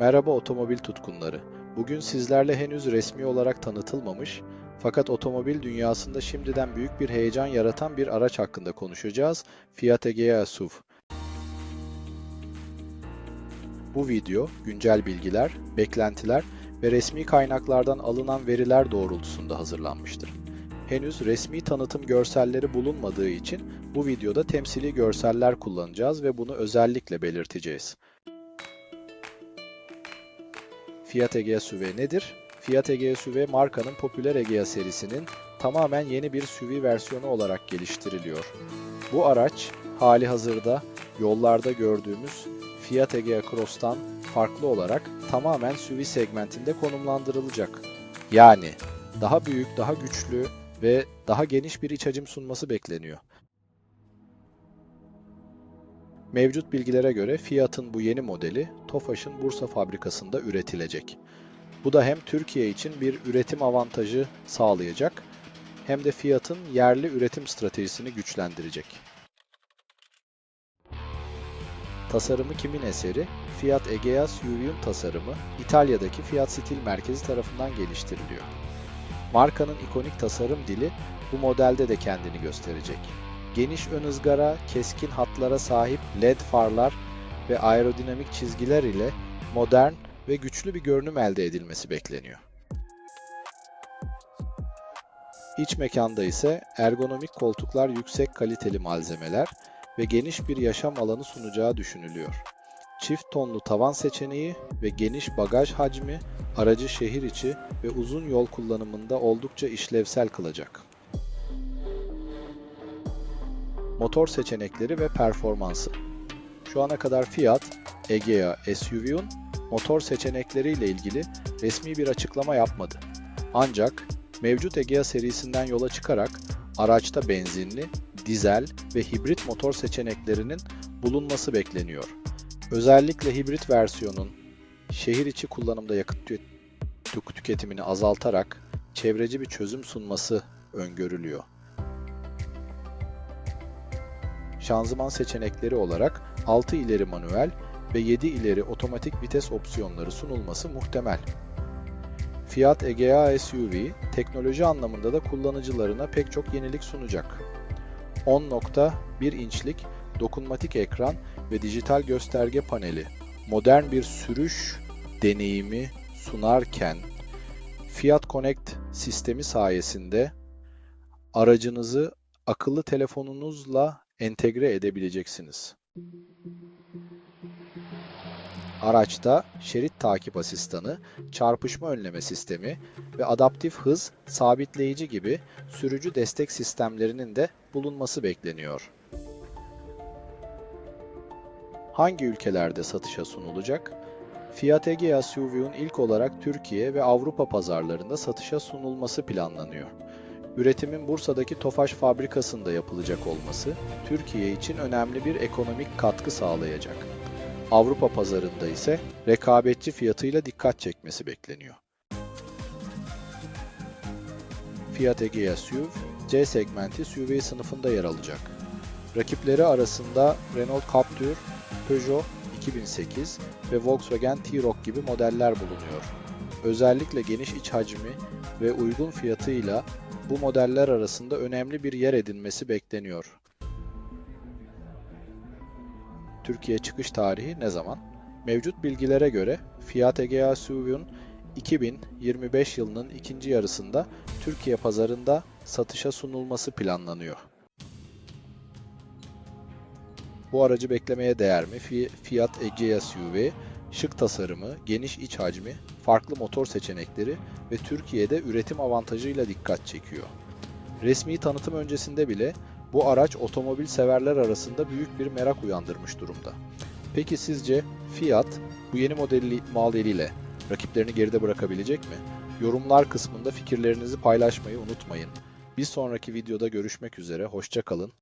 Merhaba otomobil tutkunları. Bugün sizlerle henüz resmi olarak tanıtılmamış fakat otomobil dünyasında şimdiden büyük bir heyecan yaratan bir araç hakkında konuşacağız. Fiat Egea SUV. Bu video güncel bilgiler, beklentiler ve resmi kaynaklardan alınan veriler doğrultusunda hazırlanmıştır. Henüz resmi tanıtım görselleri bulunmadığı için bu videoda temsili görseller kullanacağız ve bunu özellikle belirteceğiz. Fiat Egea SUV nedir? Fiat Egea SUV markanın popüler Egea serisinin tamamen yeni bir SUV versiyonu olarak geliştiriliyor. Bu araç hali hazırda yollarda gördüğümüz Fiat Egea Cross'tan farklı olarak tamamen SUV segmentinde konumlandırılacak. Yani daha büyük, daha güçlü ve daha geniş bir iç hacim sunması bekleniyor. Mevcut bilgilere göre Fiat'ın bu yeni modeli Tofaş'ın Bursa fabrikasında üretilecek. Bu da hem Türkiye için bir üretim avantajı sağlayacak hem de Fiat'ın yerli üretim stratejisini güçlendirecek. Tasarımı kimin eseri? Fiat Egea SUV'un tasarımı İtalya'daki Fiat Stil merkezi tarafından geliştiriliyor. Markanın ikonik tasarım dili bu modelde de kendini gösterecek. Geniş ön ızgara, keskin hatlara sahip LED farlar ve aerodinamik çizgiler ile modern ve güçlü bir görünüm elde edilmesi bekleniyor. İç mekanda ise ergonomik koltuklar yüksek kaliteli malzemeler ve geniş bir yaşam alanı sunacağı düşünülüyor. Çift tonlu tavan seçeneği ve geniş bagaj hacmi aracı şehir içi ve uzun yol kullanımında oldukça işlevsel kılacak. Motor seçenekleri ve performansı. Şu ana kadar Fiat, Egea SUV'un motor seçenekleriyle ilgili resmi bir açıklama yapmadı. Ancak mevcut Egea serisinden yola çıkarak araçta benzinli, dizel ve hibrit motor seçeneklerinin bulunması bekleniyor. Özellikle hibrit versiyonun şehir içi kullanımda yakıt tü- tük- tüketimini azaltarak çevreci bir çözüm sunması öngörülüyor. Şanzıman seçenekleri olarak 6 ileri manuel ve 7 ileri otomatik vites opsiyonları sunulması muhtemel. Fiat Egea SUV teknoloji anlamında da kullanıcılarına pek çok yenilik sunacak. 10.1 inçlik dokunmatik ekran ve dijital gösterge paneli modern bir sürüş deneyimi sunarken Fiat Connect sistemi sayesinde aracınızı akıllı telefonunuzla entegre edebileceksiniz. Araçta şerit takip asistanı, çarpışma önleme sistemi ve adaptif hız sabitleyici gibi sürücü destek sistemlerinin de bulunması bekleniyor. Hangi ülkelerde satışa sunulacak? Fiat Egea SUV'un ilk olarak Türkiye ve Avrupa pazarlarında satışa sunulması planlanıyor. Üretimin Bursa'daki Tofaş fabrikasında yapılacak olması Türkiye için önemli bir ekonomik katkı sağlayacak. Avrupa pazarında ise rekabetçi fiyatıyla dikkat çekmesi bekleniyor. Fiat Egea SUV, C segmenti SUV sınıfında yer alacak. Rakipleri arasında Renault Captur, Peugeot 2008 ve Volkswagen T-Roc gibi modeller bulunuyor. Özellikle geniş iç hacmi ve uygun fiyatıyla bu modeller arasında önemli bir yer edinmesi bekleniyor. Türkiye çıkış tarihi ne zaman? Mevcut bilgilere göre Fiat Egea SUV'un 2025 yılının ikinci yarısında Türkiye pazarında satışa sunulması planlanıyor. Bu aracı beklemeye değer mi? Fi- Fiat Egea SUV, şık tasarımı, geniş iç hacmi, farklı motor seçenekleri ve Türkiye'de üretim avantajıyla dikkat çekiyor. Resmi tanıtım öncesinde bile bu araç otomobil severler arasında büyük bir merak uyandırmış durumda. Peki sizce Fiat bu yeni modeli modeliyle rakiplerini geride bırakabilecek mi? Yorumlar kısmında fikirlerinizi paylaşmayı unutmayın. Bir sonraki videoda görüşmek üzere, hoşça kalın,